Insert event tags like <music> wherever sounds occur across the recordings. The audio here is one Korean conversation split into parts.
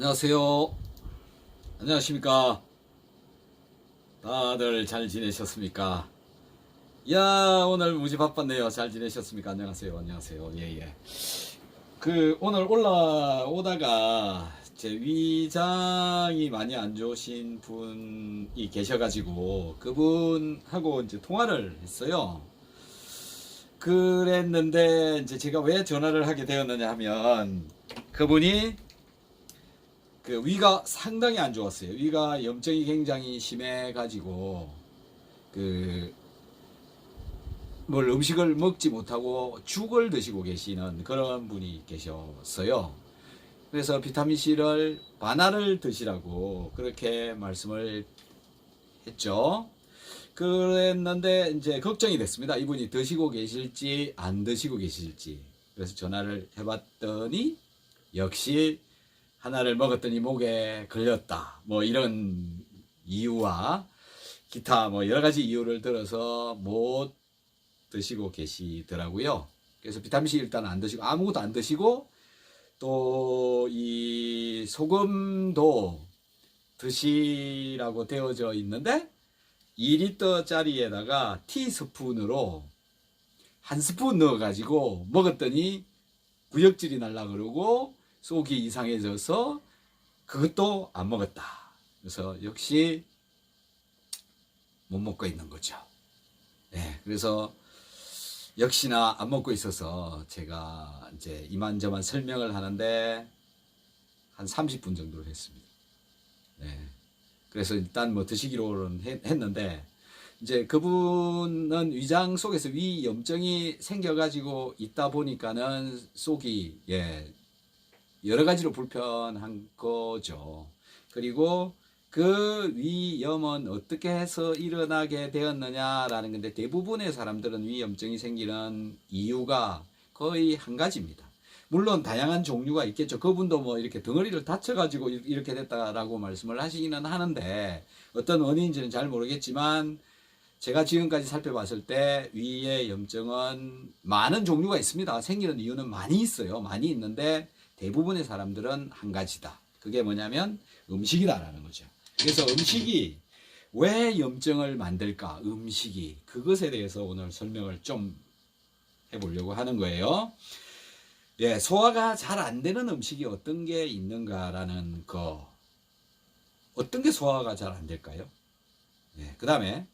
안녕하세요. 안녕하십니까. 다들 잘 지내셨습니까? 야, 오늘 무지 바빴네요. 잘 지내셨습니까? 안녕하세요. 안녕하세요. 예, 예. 그, 오늘 올라오다가 제 위장이 많이 안 좋으신 분이 계셔가지고 그분하고 이제 통화를 했어요. 그랬는데 이제 제가 왜 전화를 하게 되었느냐 하면 그분이 그 위가 상당히 안 좋았어요. 위가 염증이 굉장히 심해 가지고 그 뭘 음식을 먹지 못하고 죽을 드시고 계시는 그런 분이 계셨어요. 그래서 비타민 C를 반알을 드시라고 그렇게 말씀을 했죠. 그랬는데 이제 걱정이 됐습니다. 이분이 드시고 계실지 안 드시고 계실지. 그래서 전화를 해봤더니 역시 하나를 먹었더니 목에 걸렸다. 뭐 이런 이유와 기타 뭐 여러 가지 이유를 들어서 못 드시고 계시더라고요. 그래서 비타민C 일단 안 드시고 아무것도 안 드시고 또 이 소금도 드시라고 되어져 있는데 2리터짜리에다가 티스푼으로 한 스푼 넣어가지고 먹었더니 구역질이 날라 그러고 속이 이상해져서 그것도 안 먹었다. 그래서 역시 못 먹고 있는 거죠. 네, 그래서 역시나 안 먹고 있어서 제가 이제 이만저만 설명을 하는데 한 30분 정도를 했습니다. 네. 그래서 일단 뭐 드시기로는 했- 했는데 이제 그분은 위장 속에서 위염증이 생겨가지고 있다 보니까는 속이 예 여러 가지로 불편한 거죠. 그리고 그 위염은 어떻게 해서 일어나게 되었느냐라는 건데 대부분의 사람들은 위염증이 생기는 이유가 거의 한 가지입니다. 물론 다양한 종류가 있겠죠. 그분도 뭐 이렇게 덩어리를 다쳐가지고 이렇게 됐다라고 말씀을 하시기는 하는데 어떤 원인인지는 잘 모르겠지만 제가 지금까지 살펴봤을 때 위의 염증은 많은 종류가 있습니다. 생기는 이유는 많이 있어요. 많이 있는데 대부분의 사람들은 한 가지다. 그게 뭐냐면 음식이다라는 거죠. 그래서 음식이 왜 염증을 만들까? 음식이 그것에 대해서 오늘 설명을 좀 해보려고 하는 거예요. 예, 소화가 잘 안 되는 음식이 어떤 게 있는가라는 거. 어떤 게 소화가 잘 안 될까요? 예, 그 다음에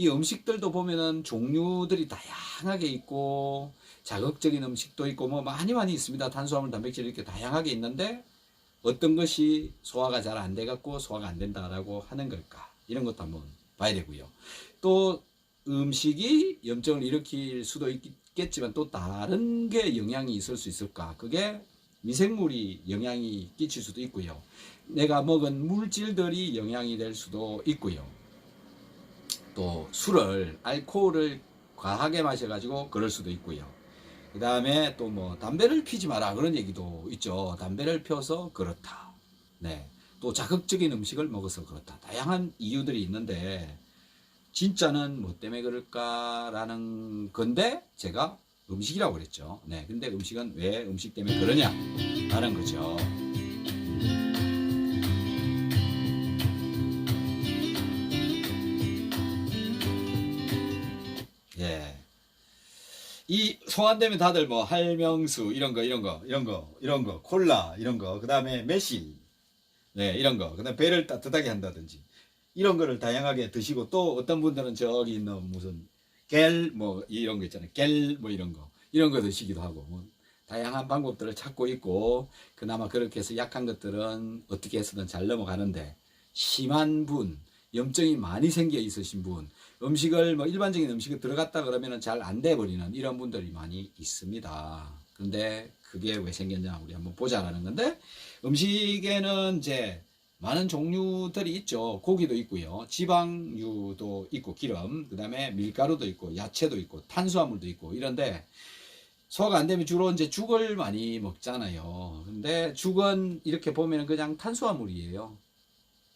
이 음식들도 보면은 종류들이 다양하게 있고 자극적인 음식도 있고 뭐 많이 많이 있습니다. 탄수화물, 단백질 이렇게 다양하게 있는데 어떤 것이 소화가 잘 안 돼 갖고 소화가 안 된다라고 하는 걸까? 이런 것도 한번 봐야 되고요. 또 음식이 염증을 일으킬 수도 있겠지만 또 다른 게 영향이 있을 수 있을까? 그게 미생물이 영향이 끼칠 수도 있고요. 내가 먹은 물질들이 영향이 될 수도 있고요. 또 술을 알코올을 과하게 마셔가지고 그럴 수도 있고요. 그 다음에 또 뭐 담배를 피지 마라 그런 얘기도 있죠. 담배를 펴서 그렇다. 네. 또 자극적인 음식을 먹어서 그렇다. 다양한 이유들이 있는데 진짜는 뭐 때문에 그럴까라는 건데 제가 음식이라고 그랬죠. 네. 근데 음식은 왜 음식 때문에 그러냐라는 거죠. 이 소환되면 다들 뭐 할명수 이런 거 이런 거 이런 거 이런 거 콜라 이런 거 그다음에 매실 네 이런 거. 그다음 에 배를 따뜻하게 한다든지. 이런 거를 다양하게 드시고 또 어떤 분들은 저기 있는 무슨 겔 뭐 이런 거 있잖아요. 겔 뭐 이런 거. 이런 거 드시기도 하고. 뭐 다양한 방법들을 찾고 있고 그나마 그렇게 해서 약한 것들은 어떻게 해서든 잘 넘어가는데 심한 분 염증이 많이 생겨 있으신 분 음식을 뭐 일반적인 음식이 들어갔다 그러면은 잘안 돼 버리는 이런 분들이 많이 있습니다. 근데 그게 왜 생겼냐 우리 한번 보자라는 건데 음식에는 이제 많은 종류들이 있죠. 고기도 있고요. 지방류도 있고 기름, 그다음에 밀가루도 있고 야채도 있고 탄수화물도 있고 이런데 소화가 안 되면 주로 이제 죽을 많이 먹잖아요. 근데 죽은 이렇게 보면 그냥 탄수화물이에요.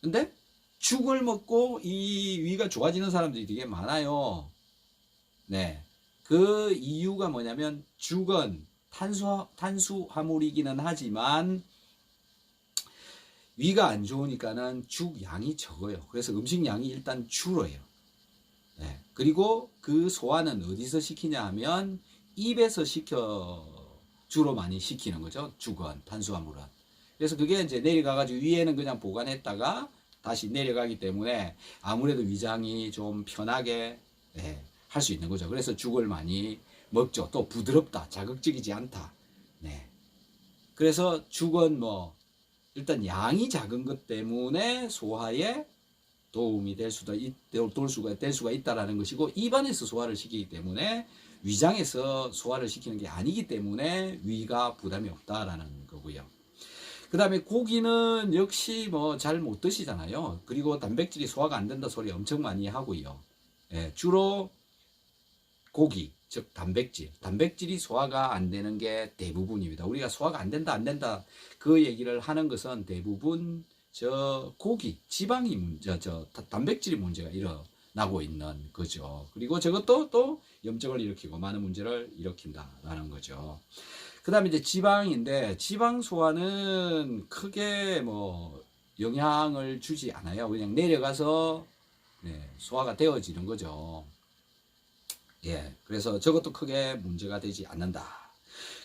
근데 죽을 먹고 이 위가 좋아지는 사람들이 되게 많아요. 네. 그 이유가 뭐냐면 죽은 탄수 탄수화물이기는 하지만 위가 안 좋으니까는 죽 양이 적어요. 그래서 음식 양이 일단 줄어요. 예. 그리고 그 소화는 어디서 시키냐 하면 입에서 시켜 주로 많이 시키는 거죠. 죽은 탄수화물은. 그래서 그게 이제 내려가 가지고 위에는 그냥 보관했다가 다시 내려가기 때문에 아무래도 위장이 좀 편하게 예, 할수 있는 거죠. 그래서 죽을 많이 먹죠. 또 부드럽다. 자극적이지 않다. 네. 그래서 죽은 뭐 일단 양이 작은 것 때문에 소화에 도움이 될 수도 있, 될 수가 될 수가 있다라는 것이고 입안에서 소화를 시키기 때문에 위장에서 소화를 시키는 게 아니기 때문에 위가 부담이 없다라는 거고요. 그 다음에 고기는 역시 뭐 잘 못 드시잖아요. 그리고 단백질이 소화가 안 된다 소리 엄청 많이 하고요. 예, 주로 고기, 즉 단백질, 단백질이 소화가 안 되는 게 대부분입니다. 우리가 소화가 안 된다, 안 된다 그 얘기를 하는 것은 대부분 저 고기, 지방이 문제, 저 다- 단백질이 문제가 일어나고 있는 거죠. 그리고 저것도 또 염증을 일으키고 많은 문제를 일으킨다라는 거죠. 그 다음에 이제 지방인데 지방 소화는 크게 뭐 영향을 주지 않아요. 그냥 내려가서 네, 소화가 되어지는 거죠. 예, 그래서 저것도 크게 문제가 되지 않는다.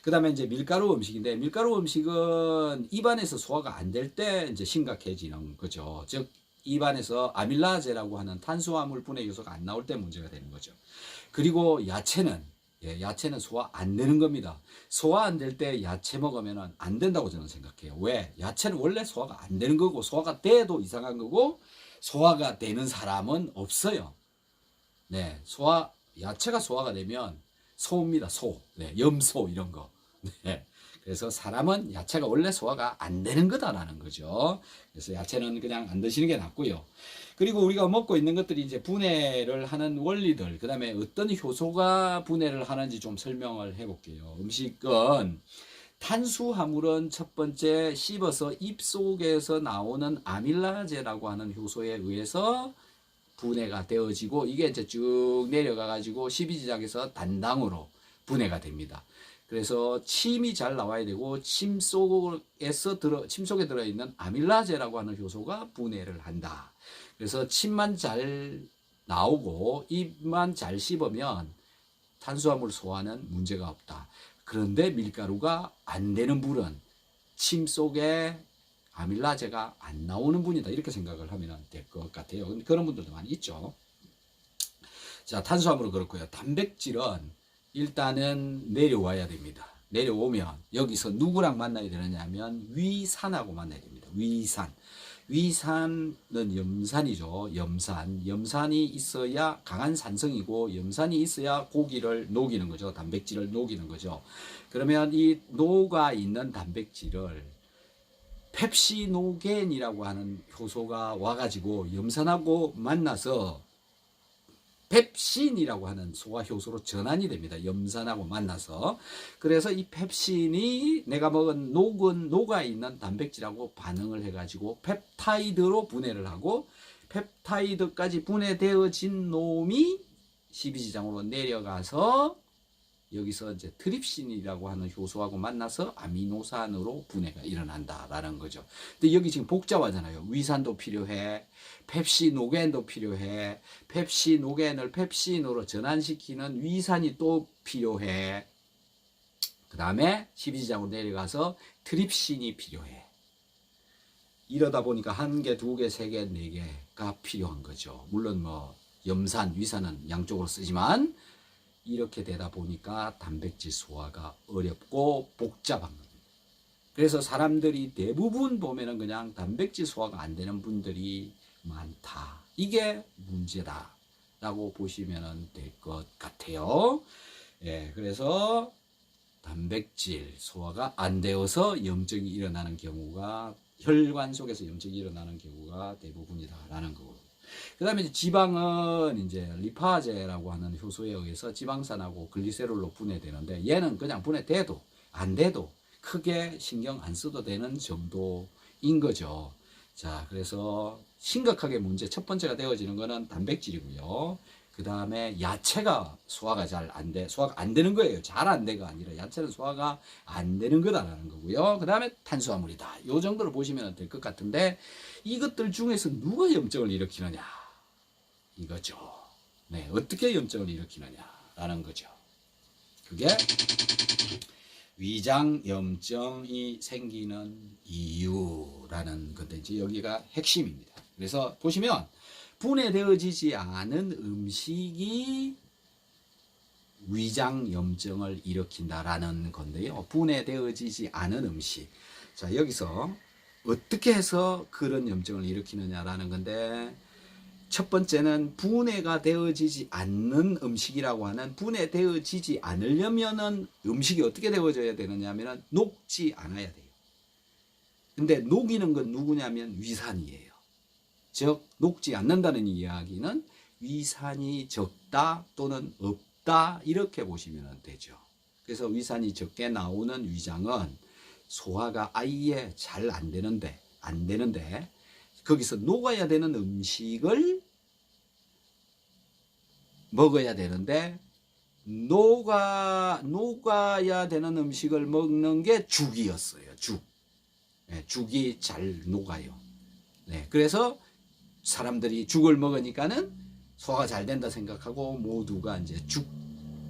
그 다음에 이제 밀가루 음식인데, 밀가루 음식은 입안에서 소화가 안 될 때 이제 심각해지는 거죠. 즉, 입안에서 아밀라제라고 하는 탄수화물 분해 요소가 안 나올 때 문제가 되는 거죠. 그리고 야채는, 예, 야채는 소화 안 되는 겁니다. 소화 안 될 때 야채 먹으면 안 된다고 저는 생각해요. 왜? 야채는 원래 소화가 안 되는 거고, 소화가 돼도 이상한 거고, 소화가 되는 사람은 없어요. 네, 소화, 야채가 소화가 되면 소입니다, 소. 네, 염소 이런 거. <laughs> 네. 그래서 사람은 야채가 원래 소화가 안 되는 거다라는 거죠. 그래서 야채는 그냥 안 드시는 게 낫고요. 그리고 우리가 먹고 있는 것들이 이제 분해를 하는 원리들, 그 다음에 어떤 효소가 분해를 하는지 좀 설명을 해볼게요. 음식은 탄수화물은 첫 번째 씹어서 입 속에서 나오는 아밀라제라고 하는 효소에 의해서 분해가 되어지고 이게 이제 쭉 내려가 가지고 십이지장에서 단당으로 분해가 됩니다. 그래서 침이 잘 나와야 되고 침 속에서 들어 침 속에 들어 있는 아밀라제라고 하는 효소가 분해를 한다. 그래서 침만 잘 나오고 입만 잘 씹으면 탄수화물 소화는 문제가 없다. 그런데 밀가루가 안 되는 분은 침 속에 아밀라제가 안 나오는 분이다. 이렇게 생각을 하면 될 것 같아요. 그런 분들도 많이 있죠. 자, 탄수화물은 그렇고요. 단백질은 일단은 내려와야 됩니다. 내려오면 여기서 누구랑 만나야 되느냐 하면 위산하고 만나야 됩니다. 위산. 위산은 염산이죠. 염산. 염산이 있어야 강한 산성이고 염산이 있어야 고기를 녹이는 거죠. 단백질을 녹이는 거죠. 그러면 이 녹아 있는 단백질을 펩시노겐이라고 하는 효소가 와가지고 염산하고 만나서 펩신이라고 하는 소화 효소로 전환이 됩니다. 염산하고 만나서. 그래서 이 펩신이 내가 먹은 녹은 녹아 있는 단백질하고 반응을 해 가지고 펩타이드로 분해를 하고 펩타이드까지 분해되어진 놈이 십이지장으로 내려가서 여기서 이제 트립신이라고 하는 효소하고 만나서 아미노산으로 분해가 일어난다라는 거죠. 근데 여기 지금 복잡하잖아요. 위산도 필요해, 펩시노겐도 필요해, 펩시노겐을 펩신으로 전환시키는 위산이 또 필요해. 그 다음에 십이지장으로 내려가서 트립신이 필요해. 이러다 보니까 한 개, 두 개, 세 개, 네 개가 필요한 거죠. 물론 뭐 염산, 위산은 양쪽으로 쓰지만 이렇게 되다 보니까 단백질 소화가 어렵고 복잡한 겁니다. 그래서 사람들이 대부분 보면은 그냥 단백질 소화가 안 되는 분들이 많다. 이게 문제다 라고 보시면 될 것 같아요. 예, 그래서 단백질 소화가 안 되어서 염증이 일어나는 경우가 혈관 속에서 염증이 일어나는 경우가 대부분이다라는 거고. 그 다음에 지방은 이제 리파제라고 하는 효소에 의해서 지방산하고 글리세롤로 분해되는데 얘는 그냥 분해돼도 안 돼도 크게 신경 안 써도 되는 정도인 거죠. 자, 그래서 심각하게 문제 첫 번째가 되어지는 거는 단백질이고요. 그그 다음에 야채가 소화가 잘 안 돼, 소화가 안 되는 거예요. 잘 안 돼가 아니라 야채는 소화가 안 되는 거다라는 거고요. 그 다음에 탄수화물이다. 요 정도로 보시면 될 것 같은데 이것들 중에서 누가 염증을 일으키느냐 이거죠. 네, 어떻게 염증을 일으키느냐라는 거죠. 그게 위장 염증이 생기는 이유라는 건데 이제 여기가 핵심입니다. 그래서 보시면 분해되어지지 않은 음식이 위장 염증을 일으킨다라는 건데요. 분해되어지지 않은 음식. 자, 여기서 어떻게 해서 그런 염증을 일으키느냐라는 건데 첫 번째는 분해가 되어지지 않는 음식이라고 하는 분해되어지지 않으려면은 음식이 어떻게 되어져야 되느냐면은 녹지 않아야 돼요. 근데 녹이는 건 누구냐면 위산이에요. 즉 녹지 않는다는 이야기는 위산이 적다 또는 없다 이렇게 보시면 되죠. 그래서 위산이 적게 나오는 위장은 소화가 아예 잘 안 되는데 안 되는데 거기서 녹아야 되는 음식을 먹어야 되는데 녹아 녹아야 되는 음식을 먹는 게 죽이었어요. 죽. 네, 죽이 잘 녹아요. 네, 그래서 사람들이 죽을 먹으니까는 소화가 잘 된다 생각하고 모두가 이제 죽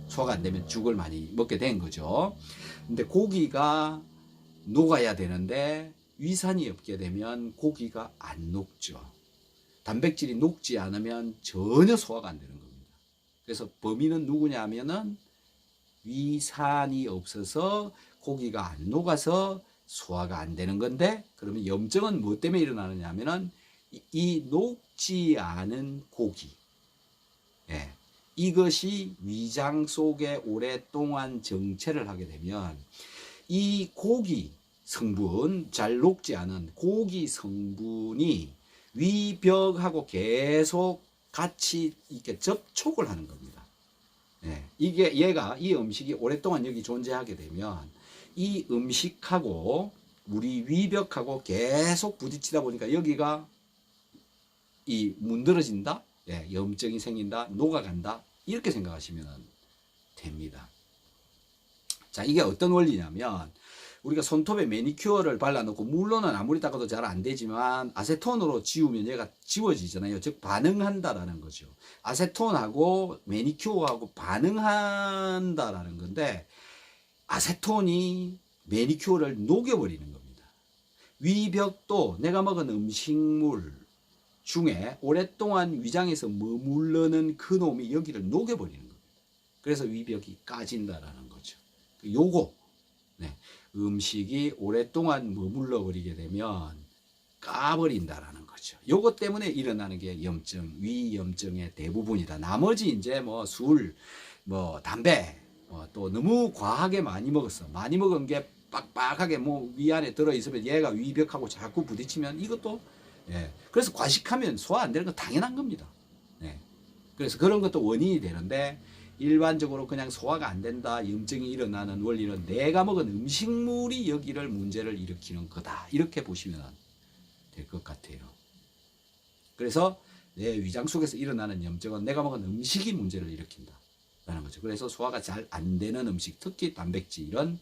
소화가 안 되면 죽을 많이 먹게 된 거죠. 근데 고기가 녹아야 되는데 위산이 없게 되면 고기가 안 녹죠. 단백질이 녹지 않으면 전혀 소화가 안 되는 겁니다. 그래서 범인은 누구냐면은 위산이 없어서 고기가 안 녹아서 소화가 안 되는 건데 그러면 염증은 뭐 때문에 일어나느냐 하면은 이, 이 녹지 않은 고기 예. 이것이 위장 속에 오랫동안 정체를 하게 되면 이 고기 성분 잘 녹지 않은 고기 성분이 위벽하고 계속 같이 이렇게 접촉을 하는 겁니다. 예, 이게 얘가 이 음식이 오랫동안 여기 존재하게 되면 이 음식하고 우리 위벽하고 계속 부딪히다 보니까 여기가 이 문드러진다, 예, 염증이 생긴다, 녹아간다 이렇게 생각하시면 됩니다. 자, 이게 어떤 원리냐면 우리가 손톱에 매니큐어를 발라놓고 물로는 아무리 닦아도 잘 안 되지만 아세톤으로 지우면 얘가 지워지잖아요. 즉 반응한다라는 거죠. 아세톤하고 매니큐어하고 반응한다라는 건데 아세톤이 매니큐어를 녹여버리는 겁니다. 위벽도 내가 먹은 음식물 중에 오랫동안 위장에서 머물러는 그 놈이 여기를 녹여버리는 겁니다. 그래서 위벽이 까진다라는 거죠. 요거 네. 음식이 오랫동안 머물러 버리게 되면 까버린다라는 거죠. 요것 때문에 일어나는 게 염증, 위염증의 대부분이다. 나머지 이제 뭐 술, 뭐 담배, 어, 또 너무 과하게 많이 먹었어. 많이 먹은 게 빡빡하게 뭐 위 안에 들어 있으면 얘가 위벽하고 자꾸 부딪히면 이것도 예. 그래서 과식하면 소화 안 되는 건 당연한 겁니다. 예. 그래서 그런 것도 원인이 되는데 일반적으로 그냥 소화가 안 된다, 염증이 일어나는 원리는 내가 먹은 음식물이 여기를 문제를 일으키는 거다. 이렇게 보시면 될 것 같아요. 그래서 내 위장 속에서 일어나는 염증은 내가 먹은 음식이 문제를 일으킨다. 라는 거죠. 그래서 소화가 잘 안 되는 음식, 특히 단백질, 이런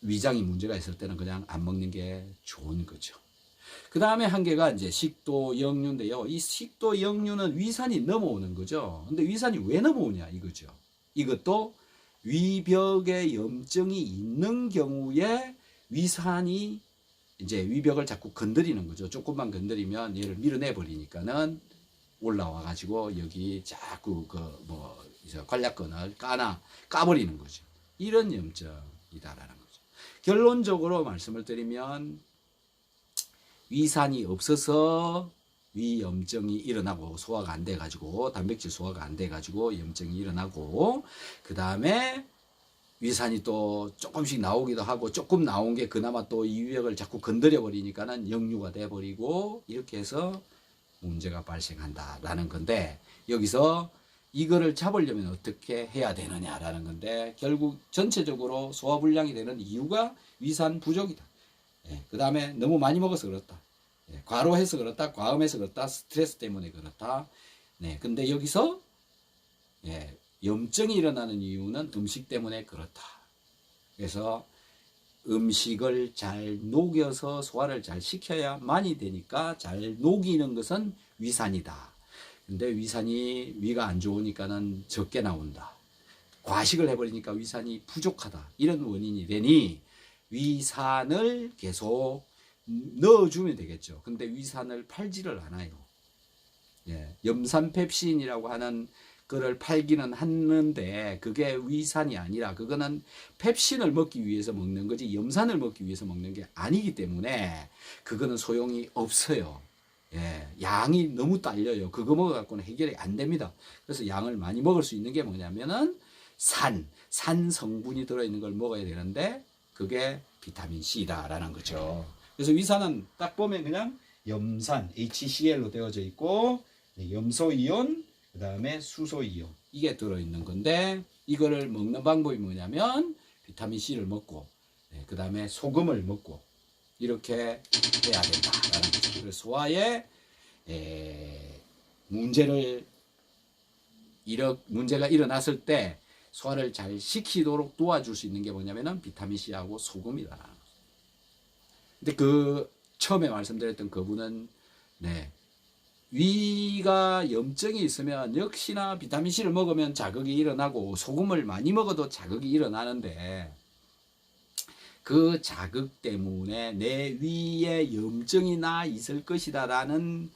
위장이 문제가 있을 때는 그냥 안 먹는 게 좋은 거죠. 그 다음에 한 개가 이제 식도 역류인데요. 이 식도 역류는 위산이 넘어오는 거죠. 근데 위산이 왜 넘어오냐 이거죠. 이것도 위벽에 염증이 있는 경우에 위산이 이제 위벽을 자꾸 건드리는 거죠. 조금만 건드리면 얘를 밀어내 버리니까는 올라와 가지고 여기 자꾸 그뭐 관략근을 까나 까버리는 거죠. 이런 염증이다라는 거죠. 결론적으로 말씀을 드리면 위산이 없어서 위염증이 일어나고 소화가 안 돼 가지고 단백질 소화가 안 돼 가지고 염증이 일어나고 그 다음에 위산이 또 조금씩 나오기도 하고 조금 나온 게 그나마 또 이 위벽을 자꾸 건드려 버리니까는 역류가 돼 버리고 이렇게 해서 문제가 발생한다라는 건데 여기서 이거를 잡으려면 어떻게 해야 되느냐라는 건데 결국 전체적으로 소화불량이 되는 이유가 위산 부족이다. 예, 그 다음에 너무 많이 먹어서 그렇다. 예, 과로해서 그렇다. 과음해서 그렇다. 스트레스 때문에 그렇다. 네, 근데 여기서 예, 염증이 일어나는 이유는 음식 때문에 그렇다. 그래서 음식을 잘 녹여서 소화를 잘 시켜야만이 되니까 잘 녹이는 것은 위산이다. 근데 위산이 위가 안 좋으니까는 적게 나온다. 과식을 해버리니까 위산이 부족하다. 이런 원인이 되니 위산을 계속 넣어주면 되겠죠. 근데 위산을 팔지를 않아요. 예, 염산펩신이라고 하는 거를 팔기는 하는데 그게 위산이 아니라 그거는 펩신을 먹기 위해서 먹는 거지 염산을 먹기 위해서 먹는 게 아니기 때문에 그거는 소용이 없어요. 예, 양이 너무 딸려요. 그거 먹어갖고는 해결이 안 됩니다. 그래서 양을 많이 먹을 수 있는 게 뭐냐면은 산, 산 성분이 들어있는 걸 먹어야 되는데 그게 비타민 C다라는 거죠. 그래서 위산은 딱 보면 그냥 염산, HCl로 되어져 있고 네, 염소 이온, 그 다음에 수소 이온 이게 들어있는 건데 이거를 먹는 방법이 뭐냐면 비타민 C를 먹고 그 다음에 소금을 먹고 이렇게 해야 된다라는 거죠. 그래서 소화에 에, 문제를 일어, 문제가 일어났을 때 소화를 잘 시키도록 도와줄 수 있는 게 뭐냐면은 비타민 C하고 소금이다. 근데 그 처음에 말씀드렸던 그분은 네 위가 염증이 있으면 역시나 비타민 C를 먹으면 자극이 일어나고 소금을 많이 먹어도 자극이 일어나는데 그 자극 때문에 내 위에 염증이 나 있을 것이다 라는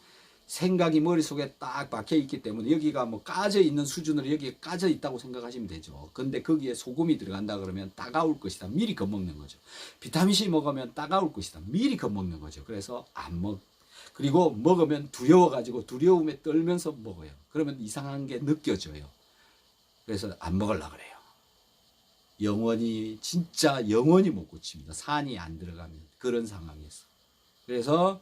생각이 머릿속에 딱 박혀 있기 때문에 여기가 뭐 까져 있는 수준으로 여기에 까져 있다고 생각하시면 되죠. 근데 거기에 소금이 들어간다 그러면 따가울 것이다. 미리 겁먹는 거죠. 비타민C 먹으면 따가울 것이다. 미리 겁먹는 거죠. 그래서 안 먹, 그리고 먹으면 두려워가지고 두려움에 떨면서 먹어요. 그러면 이상한 게 느껴져요. 그래서 안 먹으려 그래요. 영원히, 진짜 영원히 못 고칩니다. 산이 안 들어가면. 그런 상황에서. 그래서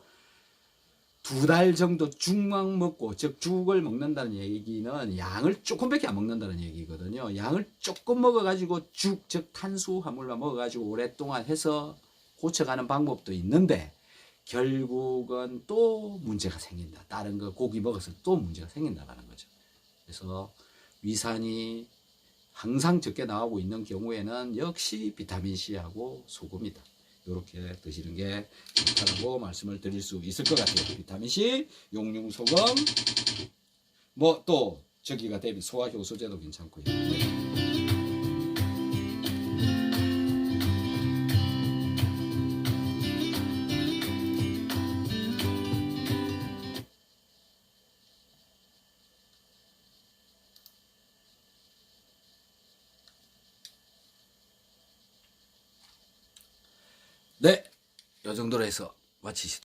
두 달 정도 죽만 먹고 즉 죽을 먹는다는 얘기는 양을 조금밖에 안 먹는다는 얘기거든요. 양을 조금 먹어가지고 죽 즉 탄수화물만 먹어가지고 오랫동안 해서 고쳐가는 방법도 있는데 결국은 또 문제가 생긴다. 다른 거 고기 먹어서 또 문제가 생긴다라는 거죠. 그래서 위산이 항상 적게 나오고 있는 경우에는 역시 비타민 C하고 소금이다. 이렇게 드시는 게 좋다고 말씀을 드릴 수 있을 것 같아요. 비타민 C, 용융 소금, 뭐 또 저기가 대비 소화 효소제도 괜찮고요. 정도로 해서 마치시죠.